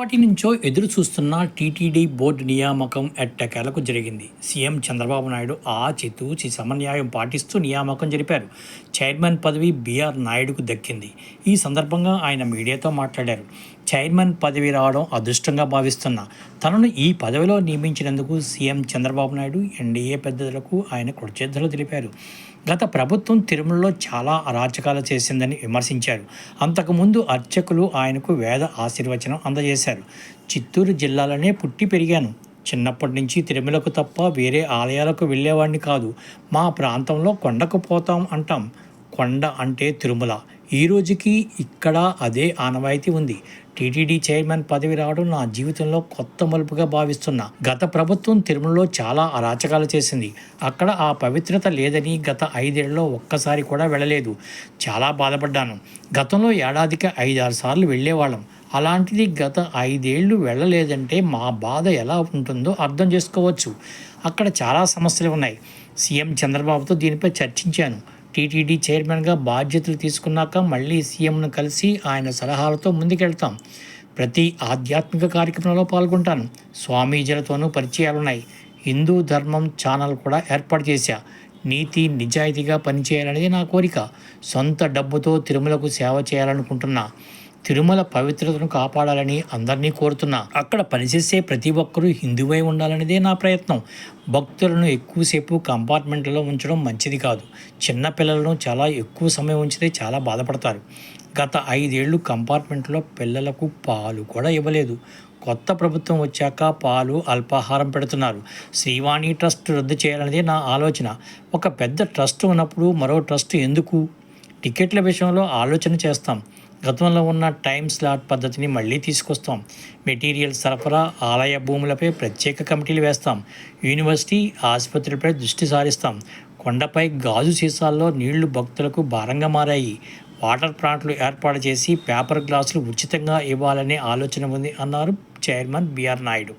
ఎప్పటి నుంచో ఎదురు చూస్తున్న టీటీడీ బోర్డు నియామకం ఎట్టకేలకు జరిగింది. సీఎం చంద్రబాబు నాయుడు ఆచితూచి సమన్యాయం పాటిస్తూ నియామకం జరిపారు. చైర్మన్ పదవి బీఆర్ నాయుడుకు దక్కింది. ఈ సందర్భంగా ఆయన మీడియాతో మాట్లాడారు. చైర్మన్ పదవి రావడం అదృష్టంగా భావిస్తున్నా. తనను ఈ పదవిలో నియమించినందుకు సీఎం చంద్రబాబు నాయుడు ఎన్డీఏ పెద్దలకు ఆయన కృతజ్ఞతలు తెలిపారు. గత ప్రభుత్వం తిరుమలలో చాలా అరాచకాలు చేసిందని విమర్శించారు. అంతకుముందు అర్చకులు ఆయనకు వేద ఆశీర్వచనం అందజేశారు. చిత్తూరు జిల్లాలోనే పుట్టి పెరిగాను. చిన్నప్పటి నుంచి తిరుమలకు తప్ప వేరే ఆలయాలకు వెళ్ళేవాడిని కాదు. మా ప్రాంతంలో కొండకు పోతాం అంటాం. కొండ అంటే తిరుమల. ఈ రోజుకి ఇక్కడ అదే ఆనవాయితీ ఉంది. టీటీడీ చైర్మన్ పదవి రావడం నా జీవితంలో కొత్త మలుపుగా భావిస్తున్నా. గత ప్రభుత్వం తిరుమలలో చాలా అరాచకాలు చేసింది. అక్కడ ఆ పవిత్రత లేదని గత ఐదేళ్ళలో ఒక్కసారి కూడా వెళ్ళలేదు. చాలా బాధపడ్డాను. గతంలో ఏడాదికి ఐదారు సార్లు వెళ్ళేవాళ్ళం. అలాంటిది గత ఐదేళ్ళు వెళ్ళలేదంటే మా బాధ ఎలా ఉంటుందో అర్థం చేసుకోవచ్చు. అక్కడ చాలా సమస్యలు ఉన్నాయి. సీఎం చంద్రబాబుతో దీనిపై చర్చించాను. టీటీడీ చైర్మన్గా బాధ్యతలు తీసుకున్నాక మళ్ళీ సీఎంను కలిసి ఆయన సలహాలతో ముందుకెళ్తాం. ప్రతి ఆధ్యాత్మిక కార్యక్రమంలో పాల్గొంటాను. స్వామీజీలతోనూ పరిచయాలున్నాయి. హిందూ ధర్మం ఛానల్ కూడా ఏర్పాటు చేశా. నీతి నిజాయితీగా పనిచేయాలనేది నా కోరిక. సొంత డబ్బుతో తిరుమలకు సేవ చేయాలనుకుంటున్నా. తిరుమల పవిత్రతను కాపాడాలని అందరినీ కోరుతున్నా. అక్కడ పనిచేసే ప్రతి ఒక్కరూ హిందువై ఉండాలనేదే నా ప్రయత్నం. భక్తులను ఎక్కువసేపు కంపార్ట్మెంట్లలో ఉంచడం మంచిది కాదు. చిన్న పిల్లలను చాలా ఎక్కువ సమయం ఉంచితే చాలా బాధపడతారు. గత ఐదేళ్ళు కంపార్ట్మెంట్లో పిల్లలకు పాలు కూడా ఇవ్వలేదు. కొత్త ప్రభుత్వం వచ్చాక పాలు అల్పాహారం పెడుతున్నారు. శ్రీవాణి ట్రస్ట్ రద్దు చేయాలనేదే నా ఆలోచన. ఒక పెద్ద ట్రస్ట్ ఉన్నప్పుడు మరో ట్రస్ట్ ఎందుకు? టికెట్ల విషయంలో ఆలోచన చేస్తాం. గతంలో ఉన్న టైం స్లాట్ పద్ధతిని మళ్ళీ తీసుకొస్తాం. మెటీరియల్ సరఫరా ఆలయ భూములపై ప్రత్యేక కమిటీలు వేస్తాం. యూనివర్సిటీ ఆసుపత్రులపై దృష్టి సారిస్తాం. కొండపై గాజు సీసాల్లో నీళ్ళు భక్తులకు భారంగా మారాయి. వాటర్ ప్లాంట్లు ఏర్పాటు చేసి పేపర్ గ్లాసులు ఉచితంగా ఇవ్వాలనే ఆలోచన ఉంది అన్నారు చైర్మన్ బిఆర్ నాయుడు.